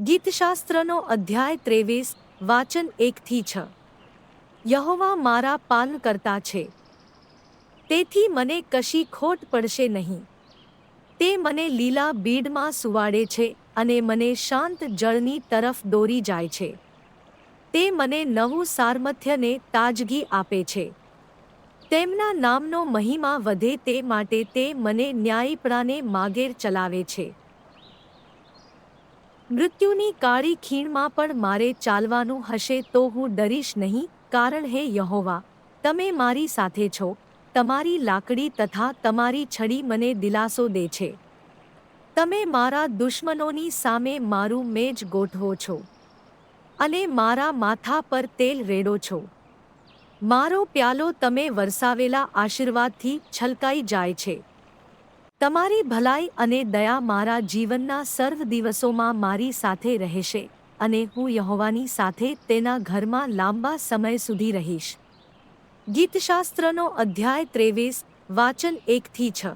ગીતશાસ્ત્રનો અધ્યાય ત્રેવીસ, વાચન એકથી છ. યહોવા મારા પાલનકર્તા છે. તેથી મને કશી ખોટ પડશે નહીં. તે મને લીલા બીડમાં સુવાડે છે અને મને શાંત જળની તરફ દોરી જાય છે. તે મને નવું સામર્થ્યને તાજગી આપે છે. તેમના નામનો મહિમા વધે તે માટે તે મને ન્યાયીપણાને માગેર ચલાવે છે. મૃત્યુની કાળી ખીણમાં પણ મારે ચાલવાનું હશે તો હું ડરીશ નહીં, કારણ હે યહોવા, તમે મારી સાથે છો, તમારી લાકડી તથા તમારી છડી મને દિલાસો દે છે. તમે મારા દુશ્મનોની સામે મારું મેજ ગોઠવો છો અને મારા માથા પર તેલ રેડો છો. મારો પ્યાલો તમે વરસાવેલા આશીર્વાદથી છલકાઈ જાય છે. તમારી ભલાઈ અને દયા મારા જીવનના સર્વ દિવસોમાં મારી સાથે રહેશે અને હું યહોવાની સાથે તેના ઘરમાં લાંબા સમય સુધી રહીશ. ગીતશાસ્ત્રનો અધ્યાય ત્રેવીસ, વાચન એકથી છ.